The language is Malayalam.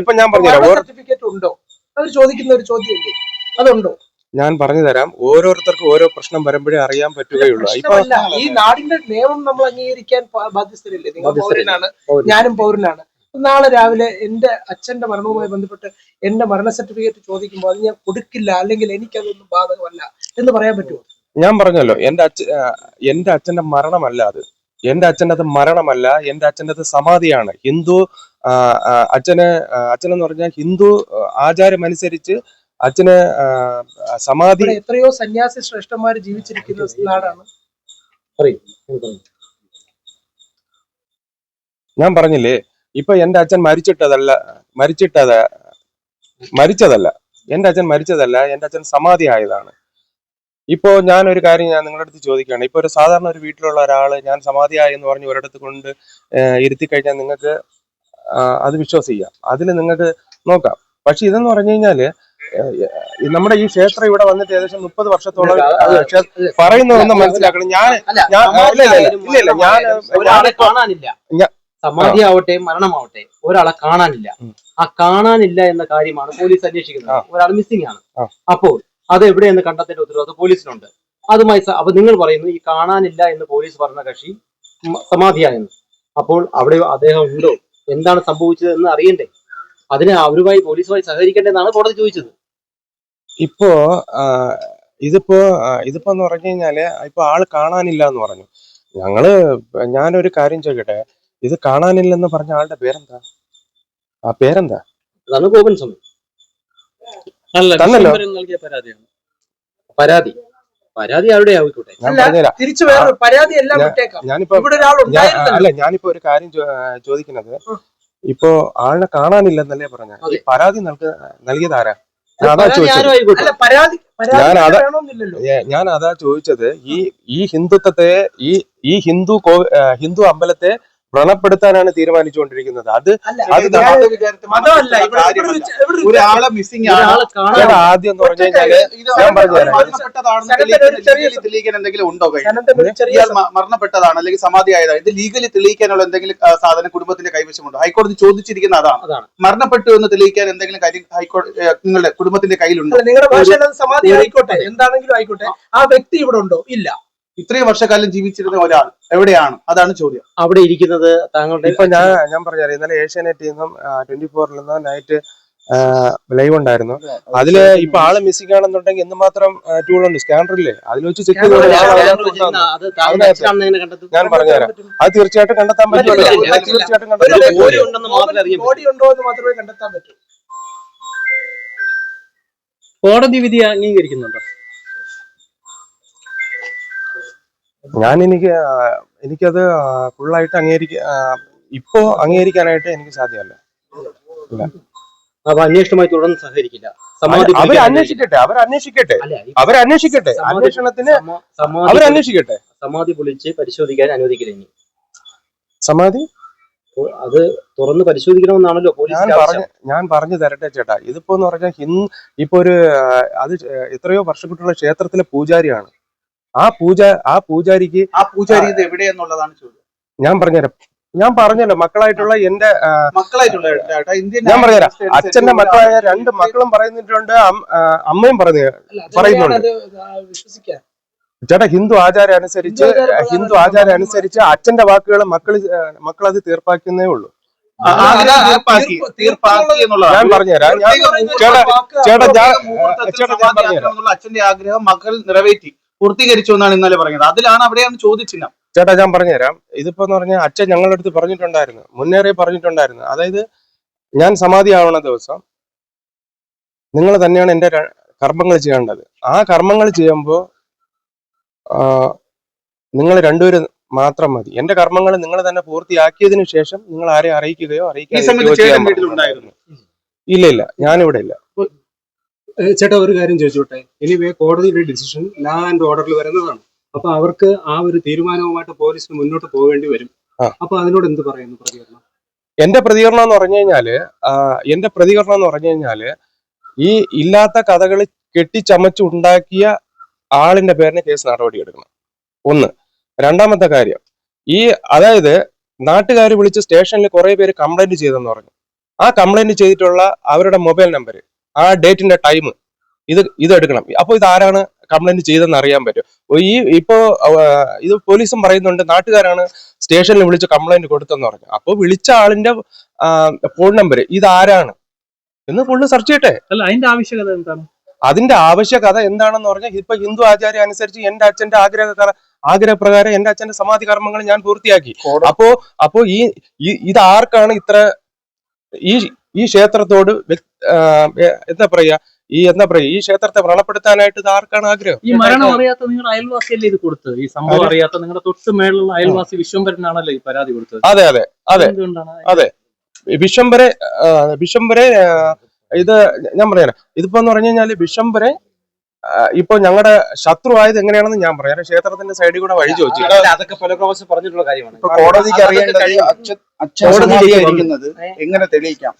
ഇപ്പൊ ഞാൻ പറഞ്ഞുതരാം. സർട്ടിഫിക്കറ്റ് ഉണ്ടോ? അവർ ചോദിക്കുന്ന ഒരു ചോദ്യമല്ലേ? അതുണ്ടോ? ഞാൻ പറഞ്ഞു തരാം ഓരോരുത്തർക്കും ഓരോ പ്രശ്നം വരുമ്പോഴേ അറിയാൻ പറ്റുകയുള്ളൂ. ഇപ്പൊ ഈ നാടിന്റെ നിയമം നമ്മൾ അംഗീകരിക്കാൻ ബാധ്യസ്ഥരല്ലേ? നിങ്ങൾ? പൗരനാണ്. ഞാനും പൗരനാണ്. നാളെ രാവിലെ എന്റെ അച്ഛന്റെ മരണവുമായി ബന്ധപ്പെട്ട് എന്റെ മരണ സർട്ടിഫിക്കറ്റ് ചോദിക്കുമ്പോൾ അത് ഞാൻ കൊടുക്കില്ല അല്ലെങ്കിൽ എനിക്കതൊന്നും ബാധകമല്ല എന്ന് പറയാൻ പറ്റുമോ? ഞാൻ പറഞ്ഞല്ലോ എന്റെ അച്ഛ എന്റെ അച്ഛന്റെ മരണമല്ല അത്. എന്റെ അച്ഛന്റെ അത് മരണമല്ല എന്റെ അച്ഛന്റെ അത് സമാധിയാണ്. ഹിന്ദു അച്ഛനെ ആ, അച്ഛന് അച്ഛനെന്ന് പറഞ്ഞാൽ ഹിന്ദു ആ, ആചാരം അനുസരിച്ച് അച്ഛന് സമാധി എത്രയോ സന്യാസി ശ്രേഷ്ഠന്മാർ ജീവിച്ചിരിക്കുന്ന നാടാണ്. ഞാൻ പറഞ്ഞില്ലേ ഇപ്പൊ എന്റെ അച്ഛൻ മരിച്ചിട്ടതല്ല മരിച്ചിട്ടത് മരിച്ചതല്ല. എന്റെ അച്ഛൻ മരിച്ചതല്ല എന്റെ അച്ഛൻ സമാധി ആയതാണ്. ഇപ്പോ ഞാൻ ഒരു കാര്യം ഞാൻ നിങ്ങളുടെ അടുത്ത് ചോദിക്കുകയാണ്. ഇപ്പൊ ഒരു സാധാരണ ഒരു വീട്ടിലുള്ള ഒരാൾ ഞാൻ സമാധിയായി എന്ന് പറഞ്ഞ് ഒരിടത്ത് കൊണ്ട് ഇരുത്തി കഴിഞ്ഞാൽ നിങ്ങൾക്ക് അത് വിശ്വസിക്കാം. അതിൽ നിങ്ങൾക്ക് നോക്കാം. പക്ഷെ ഇതെന്ന് പറഞ്ഞു കഴിഞ്ഞാൽ നമ്മുടെ ഈ ക്ഷേത്രം ഇവിടെ വന്നിട്ട് ഏകദേശം മുപ്പത് വർഷത്തോളം പറയുന്നതൊന്ന് മനസ്സിലാക്കണം. ഞാൻ ഇല്ല, ഞാൻ ഒരാളെ കാണാനില്ല. ഞാ- സമാധി ആവട്ടെ മരണമാവട്ടെ ഒരാളെ കാണാനില്ല. ആ കാണാനില്ല എന്ന കാര്യമാണ് പോലീസ് അന്വേഷിക്കുന്നത്. ഒരാൾ മിസ്സിംഗ് ആണ്. അപ്പോൾ അത് എവിടെയെന്ന് കണ്ടെത്തേണ്ട ഉത്തരവാദിത്വം പോലീസിനുണ്ട്. അതുമായി അപ്പൊ നിങ്ങൾ പറയുന്നു ഈ കാണാനില്ല എന്ന് പോലീസ് പറഞ്ഞ കക്ഷി സമാധിയായെന്ന്. അപ്പോൾ അവിടെ അദ്ദേഹം ഉണ്ടോ? എന്താണ് സംഭവിച്ചത് എന്ന് അറിയണ്ടേ? അതിന് അവരുമായി പോലീസുമായി സഹകരിക്കേണ്ടതെന്നാണ് കോടതി ചോദിച്ചത്. ഇപ്പോ ഇതിപ്പോ ഇതിപ്പോ എന്ന് പറഞ്ഞു കഴിഞ്ഞാൽ ഇപ്പൊ ആൾ കാണാനില്ല എന്ന് പറഞ്ഞു. ഞങ്ങൾ ഞാനൊരു കാര്യം ചോദിക്കട്ടെ ഇത് കാണാനില്ലെന്ന് പറഞ്ഞ ആളുടെ പേരെന്താ? ആ പേരെന്താ? അതാണ് ഗോപൻ സ്വാമി. അല്ല തന്നല്ലോ. ഡിസംബറിൽ നൽകിയ പരാതിയാണ്. പരാതി. പരാതി ആരുടെ ആയിക്കോട്ടെ. ഞാൻ അല്ല, പറഞ്ഞുതരാം. തിരിച്ചു പരാതി എല്ലാം ഞാൻ- വിട്ടേക്കാം. ഞാനിപ്പോ ഇവിടെ ഒരാൾ ഞാൻ ഉണ്ടായിരുന്നല്ലോ. അല്ല ഞാനിപ്പോ ഒരു കാര്യം ചോ- ആ, ചോദിക്കുന്നത്. ഇപ്പോ ആളിനെ കാണാനില്ലെന്നല്ലേ പറഞ്ഞ ഈ അതെ. പരാതി നൽക നൽകിയത് ആരാ? ഞാൻ അതാ പരാതി ചോദിച്ചത്. ആരും ആയിക്കോട്ടെ അല്ല പരാതി പരാതി ഞാൻ അത- വേണമെന്നില്ലല്ലോ. ഏ, ഞാൻ അതാ ചോദിച്ചത്. ഈ ഈ ഹിന്ദുത്വത്തെ ഈ ഈ ഹിന്ദു കോ ആ, ഹിന്ദു അമ്പലത്തെ വ്രണപ്പെടുത്താനാണ് തീരുമാനിച്ചുകൊണ്ടിരിക്കുന്നത്. അത് ഒരാളെ മിസ്സിംഗ് ആദ്യം എന്ന് പറഞ്ഞു കഴിഞ്ഞാൽ ഞാൻ പറഞ്ഞുതരാം. തെളിയിക്കാൻ എന്തെങ്കിലും ഉണ്ടോ മരണപ്പെട്ടതാണ് അല്ലെങ്കിൽ സമാധി ആയതാണ് ഇത് ലീഗലി തെളിയിക്കാനുള്ള എന്തെങ്കിലും സാധനം കുടുംബത്തിന്റെ കൈവശമുണ്ടോ? ഹൈക്കോടതി ചോദിച്ചിരിക്കുന്ന അതാണ്. അതാണ്. മരണപ്പെട്ടു എന്ന് തെളിയിക്കാൻ എന്തെങ്കിലും കാര്യം ഹൈക്കോടതി നിങ്ങളുടെ കുടുംബത്തിന്റെ കയ്യിലുണ്ടോ? നിങ്ങളുടെ ഭാഷ സമാധി ആയിക്കോട്ടെ എന്താണെങ്കിലും ആയിക്കോട്ടെ. ആ വ്യക്തി ഇവിടെ ഉണ്ടോ? ഇല്ല. ഇത്രയും വർഷക്കാലം ജീവിച്ചിരുന്ന ഒരാൾ എവിടെയാണ്? അതാണ് ചോദ്യം. അവിടെ ഇരിക്കുന്നത് താങ്കളുടെ ഇപ്പൊ ഞാൻ ഞാൻ പറഞ്ഞാൽ ഇന്നലെ ഏഷ്യാനെറ്റിൽ നിന്നും ട്വന്റി ഫോറിൽ നിന്നും നൈറ്റ് ലൈവ് ഉണ്ടായിരുന്നു. അതിൽ ഇപ്പൊ ആൾ മിസ്സിംഗ് ആണെന്നുണ്ടെങ്കിൽ എന്തുമാത്രം ടൂൾ ഉണ്ട്. സ്കാനറില്ലേ അതിൽ വെച്ച് ചെക്ക് ചെയ്ത് ഞാൻ പറഞ്ഞുതരാം. അത് തീർച്ചയായിട്ടും കണ്ടെത്താൻ പറ്റുമല്ലോ തീർച്ചയായിട്ടും എന്ന് കണ്ടെത്താൻ പറ്റൂ. കോടതി വിധി അംഗീകരിക്കുന്നുണ്ടോ? ഞാൻ എനിക്ക് എനിക്കത് ഫുള്ളായിട്ട് അംഗീകരിക്ക ഇപ്പോ അംഗീകരിക്കാനായിട്ട് എനിക്ക് സാധ്യമല്ല. അപ്പൊ അന്വേഷണമായി തുടർന്ന് സഹകരിക്കില്ല. അവർ അന്വേഷിക്കട്ടെ അവർ അന്വേഷിക്കട്ടെ. അവർ അന്വേഷിക്കട്ടെ. അന്വേഷണത്തിന് അവർ അന്വേഷിക്കട്ടെ. സമാധി പൊളിച്ച് പരിശോധിക്കാൻ അനുവദിക്കില്ല ഇനി. സമാധി? അത് തുറന്ന് പരിശോധിക്കണമെന്നാണല്ലോ പോലീസ് ഞാൻ പറഞ്ഞു ഞാൻ പറഞ്ഞു തരട്ടെ ചേട്ടാ. ഇതിപ്പോ എന്ന് പറഞ്ഞാൽ ഹിന്ദു ഇപ്പൊ ഒരു അത് എത്രയോ വർഷപ്പെട്ടുള്ള ക്ഷേത്രത്തിലെ പൂജാരിയാണ്. ആ പൂജ ആ പൂജാരിക്ക് ആ പൂജാരി ഇത് എവിടെയെന്നുള്ളതാണ് ചോദ്യം. ഞാൻ പറഞ്ഞുതരാം. ഞാൻ പറഞ്ഞല്ലോ മക്കളായിട്ടുള്ള എന്റെ ഞാൻ പറഞ്ഞുതരാം. അച്ഛന്റെ മക്കളായ രണ്ട് മക്കളും പറയുന്നിട്ടുണ്ട് അമ്മയും പറഞ്ഞു പറയുന്നുണ്ട്. ചേട്ടാ ഹിന്ദു ആചാരം അനുസരിച്ച് ഹിന്ദു ആചാരം അനുസരിച്ച് അച്ഛന്റെ വാക്കുകൾ മക്കൾ മക്കൾ അത് തീർപ്പാക്കുന്നേ ഉള്ളൂ. ഞാൻ പറഞ്ഞുതരാം. ഞാൻ ചേട്ടാ ചേട്ടാ ഞാൻ ചേട്ടാ ഞാൻ പറഞ്ഞുതരാം. അച്ഛന്റെ ആഗ്രഹം മക്കൾ നിറവേറ്റി. പൂർത്തീകരിച്ചു എന്നാണ് ഇന്നലെ പറഞ്ഞത്. അതിലാണ് അവിടെയാണ് ചോദിച്ചില്ല ചേട്ടാ ഞാൻ പറഞ്ഞുതരാം. ഇതിപ്പോ എന്ന് പറഞ്ഞാൽ അച്ഛൻ ഞങ്ങളുടെ അടുത്ത് പറഞ്ഞിട്ടുണ്ടായിരുന്നു. മുന്നേറെ പറഞ്ഞിട്ടുണ്ടായിരുന്നു. അതായത് ഞാൻ സമാധി ആവണ ദിവസം നിങ്ങൾ തന്നെയാണ് എന്റെ കർമ്മങ്ങൾ ചെയ്യേണ്ടത്. ആ കർമ്മങ്ങൾ ചെയ്യുമ്പോൾ നിങ്ങൾ രണ്ടുപേരും മാത്രം മതി. എന്റെ കർമ്മങ്ങൾ നിങ്ങൾ തന്നെ പൂർത്തിയാക്കിയതിനു ശേഷം നിങ്ങൾ ആരെ അറിയിക്കുകയോ അറിയിക്കുകയോ ഇല്ല ഇല്ല. ഞാനിവിടെ ഇല്ല. ചേട്ടാ ഒരു കാര്യം ചോദിച്ചോട്ടെ? എനിവേ കോടതിയുടെ ഡിസിഷൻ ലാ ആൻഡ് ഓർഡറിൽ വരുന്നതാണ്. അപ്പൊ അവർക്ക് ആ ഒരു തീരുമാനവുമായിട്ട് പോലീസിന് മുന്നോട്ട് പോകേണ്ടി വരും. അപ്പൊ അതിനോട് എന്ത് പറയുന്നു പ്രതികരണം? എന്റെ പ്രതികരണം എന്ന് പറഞ്ഞു കഴിഞ്ഞാൽ എന്റെ പ്രതികരണം എന്ന് പറഞ്ഞു കഴിഞ്ഞാൽ ഈ ഇല്ലാത്ത കഥകൾ കെട്ടിച്ചമച്ചുണ്ടാക്കിയ ആളിന്റെ പേരിന് കേസ് നടപടി എടുക്കണം. ഒന്ന്. രണ്ടാമത്തെ കാര്യം ഈ അതായത് നാട്ടുകാർ വിളിച്ച് സ്റ്റേഷനിൽ കുറെ പേര് കംപ്ലൈന്റ് ചെയ്തെന്ന് പറഞ്ഞു. ആ കംപ്ലൈന്റ് ചെയ്തിട്ടുള്ള അവരുടെ മൊബൈൽ നമ്പർ ആ ഡേറ്റിന്റെ ടൈം ഇത് ഇത് എടുക്കണം. അപ്പോൾ ഇത് ആരാണ് കംപ്ലൈന്റ് ചെയ്തെന്ന് അറിയാൻ പറ്റും. ഈ ഇപ്പോ ഇത് പോലീസും പറയുന്നുണ്ട് നാട്ടുകാരാണ് സ്റ്റേഷനിൽ വിളിച്ച് കംപ്ലൈന്റ് കൊടുത്തെന്ന് പറഞ്ഞു. അപ്പോൾ വിളിച്ച ആളിന്റെ ഫോൺ നമ്പർ ഇത് ആരാണ്? എന്ന് ഫുള്ള് സെർച്ച് ചെയ്യട്ടെ. അല്ല അതിന്റെ ആവശ്യകത എന്താണ്? അതിന്റെ ആവശ്യകത എന്താണെന്ന് പറഞ്ഞാൽ ഇപ്പൊ ഹിന്ദു ആചാര്യം അനുസരിച്ച് എന്റെ അച്ഛന്റെ ആഗ്രഹ ആഗ്രഹപ്രകാരം എന്റെ അച്ഛന്റെ സമാധി കർമ്മങ്ങൾ ഞാൻ പൂർത്തിയാക്കി. അപ്പോ അപ്പോ ഈ ഈ- ഇത് ആർക്കാണ് ഇത്ര ഈ ഈ ക്ഷേത്രത്തോട് എന്താ പറയാ ഈ എന്താ പറയാ ഈ ക്ഷേത്രത്തെ വ്രണപ്പെടുത്താനായിട്ട് ഇത് ആർക്കാണ് ആഗ്രഹം? ഈ മരണം അറിയാത്ത നിങ്ങളുടെ അയൽവാസിയല്ലേ ഇത് കൊടുത്തത്? ഈ സംഭവം അറിയാത്ത നിങ്ങളുടെ തൊട്ട് മേലുള്ള അയൽവാസി വിശ്വംഭരനാണല്ലോ ഈ പരാതി കൊടുത്തത്? അതെ അതെ അതെ. അതെ. വിശ്വംഭരെ വിശ്വംബരെ ഇത് ഞാൻ പറയാനാ ഇതിപ്പോ എന്ന് പറഞ്ഞു കഴിഞ്ഞാൽ വിശ്വംബരെ ആ, ഇപ്പൊ ഞങ്ങളുടെ ശത്രു ആയത് എങ്ങനെയാണെന്ന് ഞാൻ പറയാം. ക്ഷേത്രത്തിന്റെ സൈഡിൽ കൂടെ വഴി ചോദിച്ചു. അതൊക്കെ പല പ്രാവശ്യം പറഞ്ഞിട്ടുള്ള കാര്യമാണ്. കോടതിക്ക് അറിയേണ്ടത് എങ്ങനെ തെളിയിക്കാം